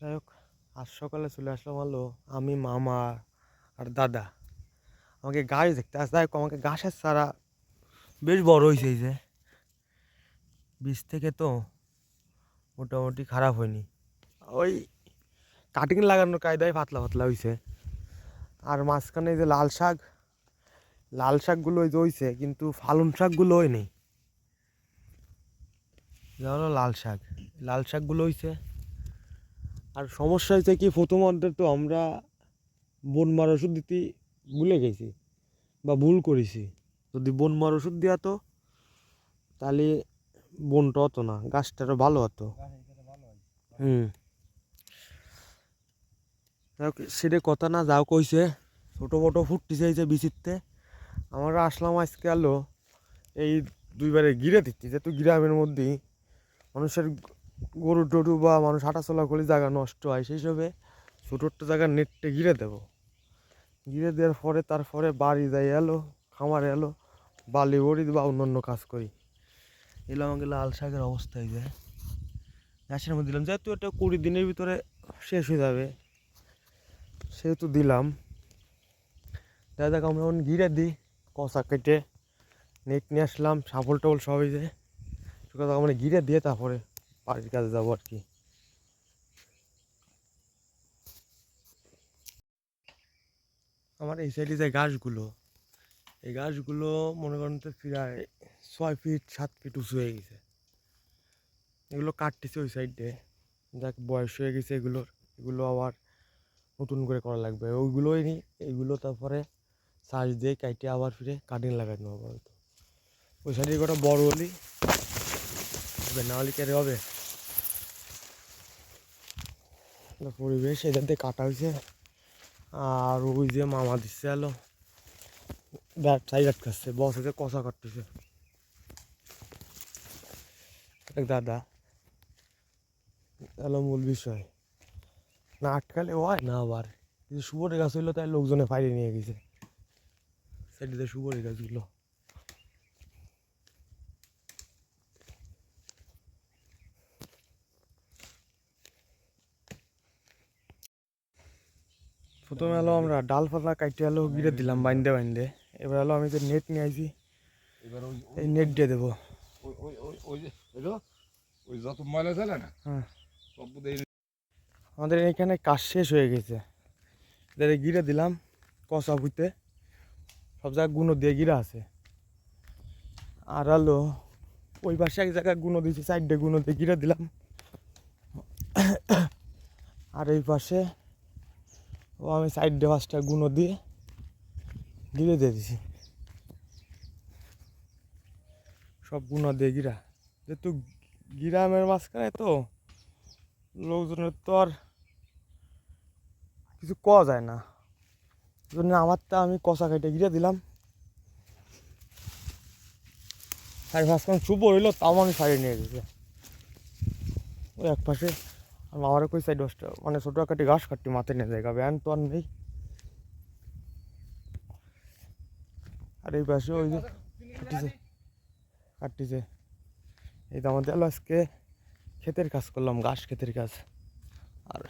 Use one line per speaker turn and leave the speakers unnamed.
যাই হোক, আজ সকালে চলে আসলাম হলো আমি, মামা আর দাদা। আমাকে গাছ দেখতে আস। যাই হোক, আমাকে গাছের চারা বেশ বড় হয়েছে এই যে। বীজ থেকে তো মোটামুটি খারাপ হয়নি। ওই কাটিং লাগানোর কায়দায় পাতলা পাতলা হয়েছে। আর মাঝখানে যে লাল শাক, লাল শাকগুলো ওই যে হয়েছে, কিন্তু ফালন শাকগুলো নেই এটা হলো লাল শাক। লাল শাকগুলো হয়েছে। আর সমস্যা হয়েছে কি প্রথমত তো আমরা বন মার ওষুধ দিতে ভুলে গেছি বা ভুল করেছি। যদি বন মার ওষুধ দেওয়া তো তাহলে বনটা হতো না, গাছটা গাছটারও ভালো হতো। হুম। সেটা কথা না যাও কইছে ছোটো মোটো ফুটতে চাইছে যে বিচিত্তে আমরা আসলাম আজকে আলো, এই দুইবারে গিরে দিচ্ছি, যেহেতু গ্রামের মধ্যেই। মানুষের গরু টরু বা মানুষ হাঁটাচলা করলে জায়গা নষ্ট হয়, সেই হিসাবে ছোটো একটা জায়গা নেটটে ঘিরে দেবো। ঘিরে দেওয়ার পরে তারপরে বাড়ি যাই, এলো, খামারে এলো, বালি বড়ি বা অন্যান্য কাজ করি। এলো আমাকে লাল শাকের অবস্থায় যায় গাছের মধ্যে দিলাম, যেহেতু এটা কুড়ি দিনের ভিতরে শেষ হয়ে যাবে, সেহেতু দিলাম। দেখা যাক আমরা এখন ঘিরে দিই কষা কেটে নেট নিয়ে আসলাম সাফল টাফল সবই যে। আমরা ঘিরে দিয়ে তারপরে বাড়ির কাজে যাব আর কি। আমার এই সাইডে যে গাছগুলো, এই গাছগুলো মনে করেন তো প্রায় ছয় ফিট সাত ফিট উঁচু হয়ে গেছে। এগুলো কাটতেছে ওই সাইডে যাক, বয়স হয়ে গেছে এগুলোর। এগুলো আবার নতুন করে করা লাগবে। ওইগুলোই নি এইগুলো তারপরে সার্চ দিয়ে কাইটে আবার ফিরে কাটিং লাগানো হবে। হয়তো ওই সাইডে কটা বড় হলি হবে না হলে কেটে হবে। পরিবেশ এখান দিয়ে কাটা হয়েছে। আর ওই যে মামা দিচ্ছে এলো ব্যাট সাইড আটকাচ্ছে বস হচ্ছে কষা কাটতেছে। দাদা এলো মূল বিষয়। না আটকালে হয় না আবার। কিন্তু সুবরের গাছ হইল তাই লোকজনে ফাইরে নিয়ে গেছে। সেটিতে সুবরের গাছগুলো প্রথমে এলো আমরা ডাল পাতা কাটতে এলো গিরে দিলাম বাইন্দে বাইন্দে। এবার এলো আমি যে নেট নিয়ে আইছি
এবার ওই
এই নেট দিয়ে দেবো।
ওই ওই ওই ওই যে এলো ওই যত ময়লা ছিল না
হ্যাঁ। আমাদের এখানে কাজ শেষ হয়ে গেছে। এদের গিরে দিলাম কষা ভুইতে সব জায়গায় গুঁড়ো দিয়ে গিরা আছে। আর আলো ওই পাশে এক জায়গায় গুঁড়ো দিয়েছি সাইডে গুঁড়ো দিয়ে গিরে দিলাম। আর এই পাশে ও আমি সাইডে পাঁচটা গুঁড়ো দিয়ে গিরে দিয়ে দিছি। সব গুঁড়ো দিয়ে গিরা। যেহেতু গ্রামের মাঝখানে তো লোকজনের তো আর কিছু কওয়া যায় না। জন্য আমারটা আমি কষা কেটে গিরে দিলাম। সাড়ে পাঁচখান চুপ রইল তাও আমি সাইডে নিয়ে গেছি। ওই এক পাশে আর আমার কই সাইড দশটা মানে ছোটো কাটি ঘাস কাটি মাথায় নিয়ে যায় ভ্যান তো আর নেই। আর এই পাশে ওই যে কাটিছে কাটিছে এই তো আমাদের আজকে ক্ষেতের কাজ করলাম, ঘাস ক্ষেতের কাজ। আর